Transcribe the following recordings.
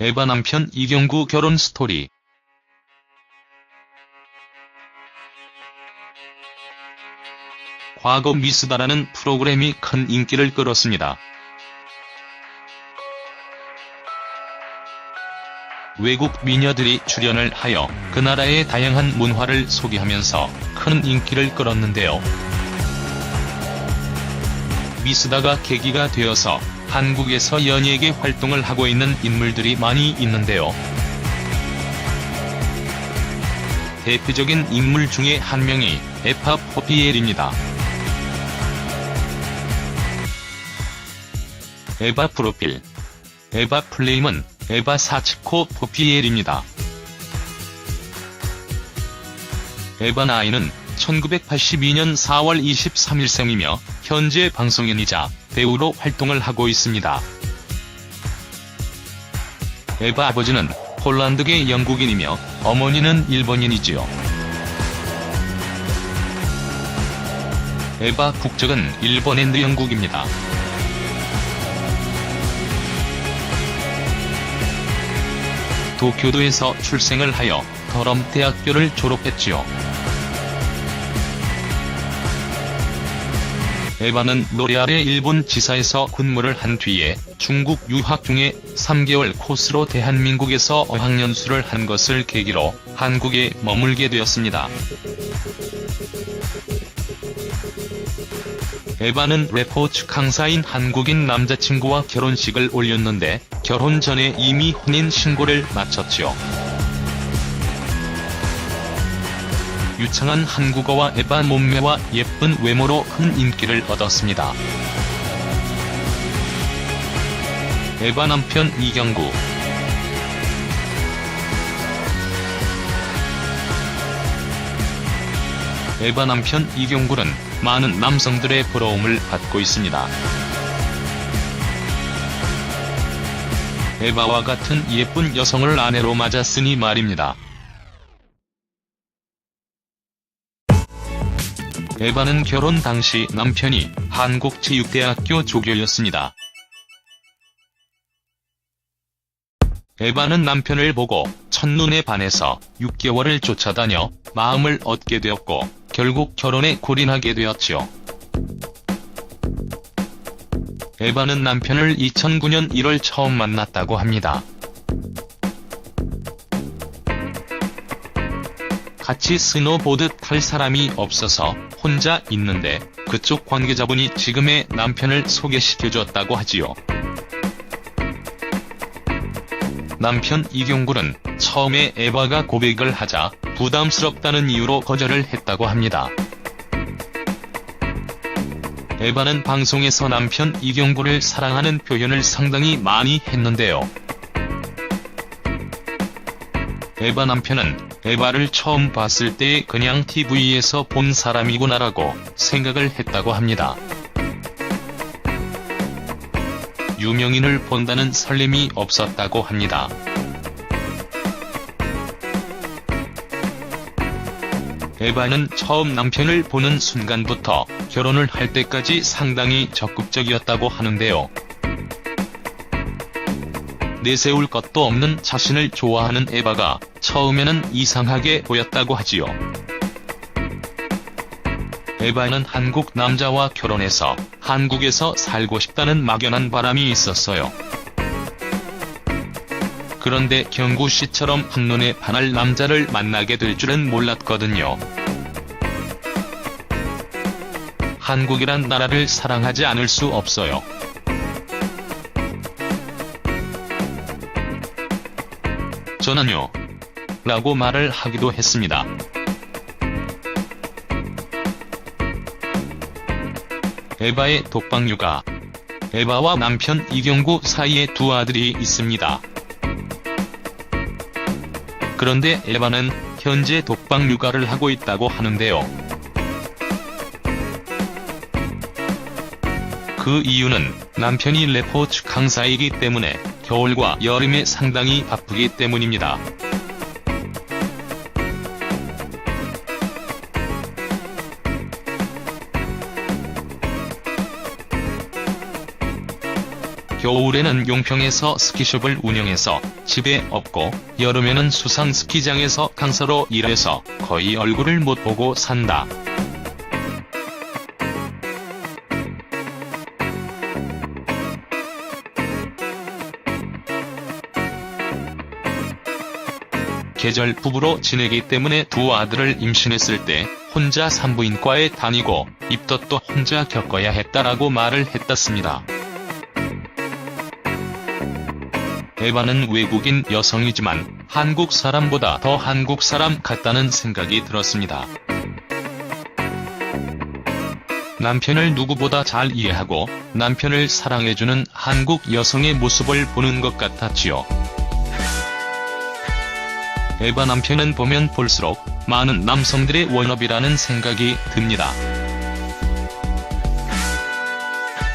에바 남편 이경구 결혼 스토리 과거 미스다라는 프로그램이 큰 인기를 끌었습니다. 외국 미녀들이 출연을 하여 그 나라의 다양한 문화를 소개하면서 큰 인기를 끌었는데요. 미스다가 계기가 되어서 한국에서 연예계 활동을 하고 있는 인물들이 많이 있는데요. 대표적인 인물 중에 한 명이 에파 포피엘입니다. 에바 프로필 에바 플레임은 에바 사치코 포피엘입니다. 에바 나이는 1982년 4월 23일생이며 현재 방송인이자 배우로 활동을 하고 있습니다. 에바 아버지는 폴란드계 영국인이며 어머니는 일본인이지요. 에바 국적은 일본 앤드 영국입니다. 도쿄도에서 출생을 하여 더럼 대학교를 졸업했지요. 에바는 노레알의 일본 지사에서 근무를 한 뒤에 중국 유학 중에 3개월 코스로 대한민국에서 어학연수를 한 것을 계기로 한국에 머물게 되었습니다. 에바는 측 강사인 한국인 남자친구와 결혼식을 올렸는데 결혼 전에 이미 혼인 신고를 마쳤지요. 유창한 한국어와 에바 몸매와 예쁜 외모로 큰 인기를 얻었습니다. 에바 남편 이경구 에바 남편 이경구는 많은 남성들의 부러움을 받고 있습니다. 에바와 같은 예쁜 여성을 아내로 맞았으니 말입니다. 에바는 결혼 당시 남편이 한국체육대학교 조교였습니다. 에바는 남편을 보고 첫눈에 반해서 6개월을 쫓아다녀 마음을 얻게 되었고 결국 결혼에 골인하게 되었지요. 에바는 남편을 2009년 1월 처음 만났다고 합니다. 같이 스노보드 탈 사람이 없어서 혼자 있는데 그쪽 관계자분이 지금의 남편을 소개시켜줬다고 하지요. 남편 이경구는 처음에 에바가 고백을 하자 부담스럽다는 이유로 거절을 했다고 합니다. 에바는 방송에서 남편 이경구를 사랑하는 표현을 상당히 많이 했는데요. 에바 남편은 에바를 처음 봤을 때 그냥 TV에서 본 사람이구나라고 생각을 했다고 합니다. 유명인을 본다는 설렘이 없었다고 합니다. 에바는 처음 남편을 보는 순간부터 결혼을 할 때까지 상당히 적극적이었다고 하는데요. 내세울 것도 없는 자신을 좋아하는 에바가 처음에는 이상하게 보였다고 하지요. 에바는 한국 남자와 결혼해서 한국에서 살고 싶다는 막연한 바람이 있었어요. 그런데 경구 씨처럼 한눈에 반할 남자를 만나게 될 줄은 몰랐거든요. 한국이란 나라를 사랑하지 않을 수 없어요. 저는요. 라고 말을 하기도 했습니다. 에바의 독방 육아 에바와 남편 이경구 사이에 두 아들이 있습니다. 그런데 에바는 현재 독방 육아를 하고 있다고 하는데요. 그 이유는 남편이 측 강사이기 때문에 겨울과 여름에 상당히 바쁘기 때문입니다. 겨울에는 용평에서 스키숍을 운영해서 집에 없고 여름에는 수상 스키장에서 강사로 일해서 거의 얼굴을 못 보고 산다. 계절 부부로 지내기 때문에 두 아들을 임신했을 때 혼자 산부인과에 다니고 입덧도 혼자 겪어야 했다라고 말을 했다습니다. 에바는 외국인 여성이지만 한국 사람보다 더 한국 사람 같다는 생각이 들었습니다. 남편을 누구보다 잘 이해하고 남편을 사랑해주는 한국 여성의 모습을 보는 것 같았지요. 에바 남편은 보면 볼수록 많은 남성들의 워너비라는 생각이 듭니다.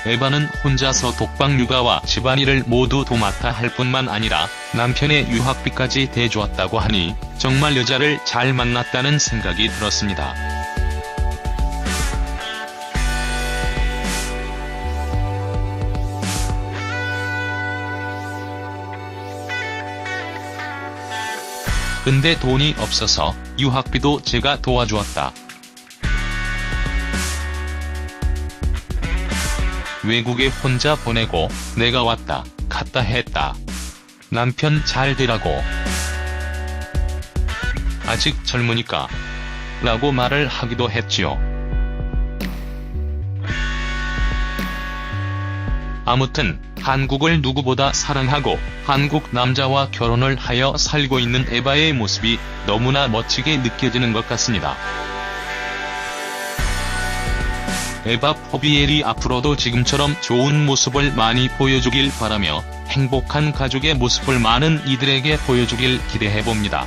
에바는 혼자서 독방 육아와 집안일을 모두 도맡아 할 뿐만 아니라 남편의 유학비까지 대주었다고 하니 정말 여자를 잘 만났다는 생각이 들었습니다. 근데 돈이 없어서 유학비도 제가 도와주었다. 외국에 혼자 보내고 내가 왔다 갔다 했다. 남편 잘 되라고. 아직 젊으니까. 라고 말을 하기도 했지요. 아무튼 한국을 누구보다 사랑하고 한국 남자와 결혼을 하여 살고 있는 에바의 모습이 너무나 멋지게 느껴지는 것 같습니다. 에바 포비엘이 앞으로도 지금처럼 좋은 모습을 많이 보여주길 바라며 행복한 가족의 모습을 많은 이들에게 보여주길 기대해봅니다.